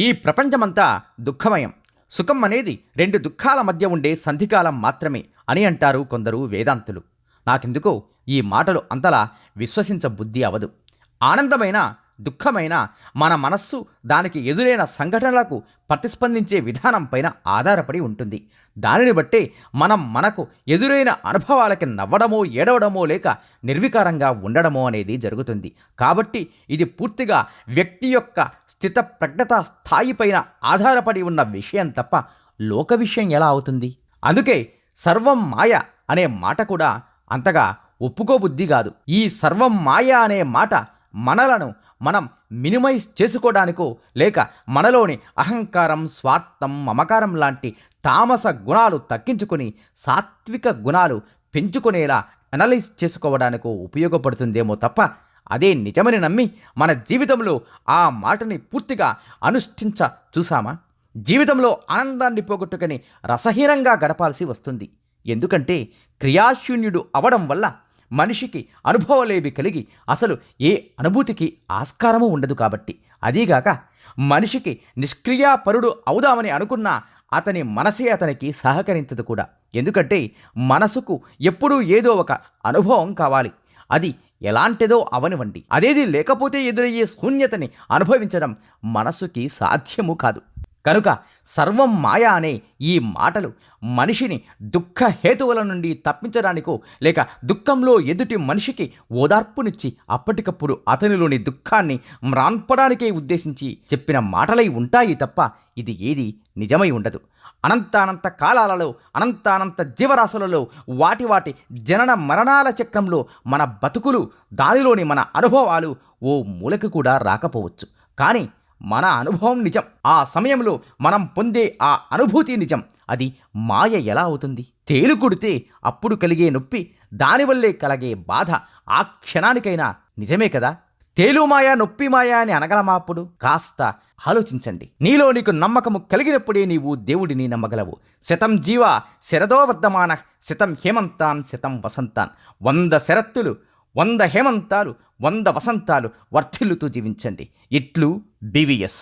ఈ ప్రపంచమంతా దుఃఖమయం. సుఖం అనేది రెండు దుఃఖాల మధ్య ఉండే సంధికాలం మాత్రమే అని అంటారు కొందరు వేదాంతులు. నాకెందుకో ఈ మాటలు అంతలా విశ్వసించ బుద్ధి అవదు. ఆనందమైన దుఃఖమైన మన మనస్సు దానికి ఎదురైన సంఘటనలకు ప్రతిస్పందించే విధానం పైన ఆధారపడి ఉంటుంది. దానిని బట్టే మనం మనకు ఎదురైన అనుభవాలకి నవ్వడమో ఏడవడమో లేక నిర్వికారంగా ఉండడమో అనేది జరుగుతుంది. కాబట్టి ఇది పూర్తిగా వ్యక్తి యొక్క స్థిత ప్రజ్ఞత స్థాయిపైన ఆధారపడి ఉన్న విషయం తప్ప లోక విషయం ఎలా అవుతుంది? అందుకే సర్వం మాయ అనే మాట కూడా అంతగా ఒప్పుకోబుద్ధి కాదు. ఈ సర్వం మాయ అనే మాట మనలను మనం మినిమైజ్ చేసుకోవడానికో లేక మనలోని అహంకారం స్వార్థం మమకారం లాంటి తామస గుణాలు తగ్గించుకొని సాత్విక గుణాలు పెంచుకునేలా అనలైజ్ చేసుకోవడానికో ఉపయోగపడుతుందేమో తప్ప అదే నిజమని నమ్మి మన జీవితంలో ఆ మాటని పూర్తిగా అనుష్ఠించ చూసామా జీవితంలో ఆనందాన్ని పోగొట్టుకొని రసహీనంగా గడపాల్సి వస్తుంది. ఎందుకంటే క్రియాశూన్యుడు అవడం వల్ల మనిషికి అనుభవలేవి కలిగి అసలు ఏ అనుభూతికి ఆస్కారము ఉండదు కాబట్టి. అదీగాక మనిషికి నిష్క్రియాపరుడు అవుదామని అనుకున్నా అతని మనసే అతనికి సహకరించదు కూడా. ఎందుకంటే మనసుకు ఎప్పుడూ ఏదో ఒక అనుభవం కావాలి. అది ఎలాంటిదో అవనివ్వండి. అదేది లేకపోతే ఎదురయ్యే శూన్యతని అనుభవించడం మనసుకి సాధ్యము కాదు. కనుక సర్వం మాయ అనే ఈ మాటలు మనిషిని దుఃఖ హేతువుల నుండి తప్పించడానికో లేక దుఃఖంలో ఎదుటి మనిషికి ఓదార్పునిచ్చి అప్పటికప్పుడు అతనిలోని దుఃఖాన్ని మ్రాన్పడానికే ఉద్దేశించి చెప్పిన మాటలై ఉంటాయి తప్ప ఇది ఏది నిజమై ఉండదు. అనంతానంత కాలాలలో అనంతానంత జీవరాశులలో వాటి వాటి జనన మరణాల చక్రంలో మన బతుకులు దానిలోని మన అనుభవాలు ఓ మూలకు కూడా రాకపోవచ్చు. కానీ మన అనుభవం నిజం. ఆ సమయంలో మనం పొందే ఆ అనుభూతి నిజం. అది మాయ ఎలా అవుతుంది? తేలు కొడితే అప్పుడు కలిగే నొప్పి దానివల్లే కలిగే బాధ ఆ క్షణానికైనా నిజమే కదా? తేలు మాయ నొప్పి మాయ అని అనగలమా అప్పుడు? కాస్త ఆలోచించండి. నీలో నీకు నమ్మకము కలిగినప్పుడే నీవు దేవుడిని నమ్మగలవు. శతం జీవ శరదో వర్ధమాన శతం హేమంతాన్ శతం వసంతాన్. వంద శరత్తులు వంద హేమంతాలు వంద వసంతాలు వర్ధిల్లుతూ జీవించండి. ఇట్లు బీవీఎస్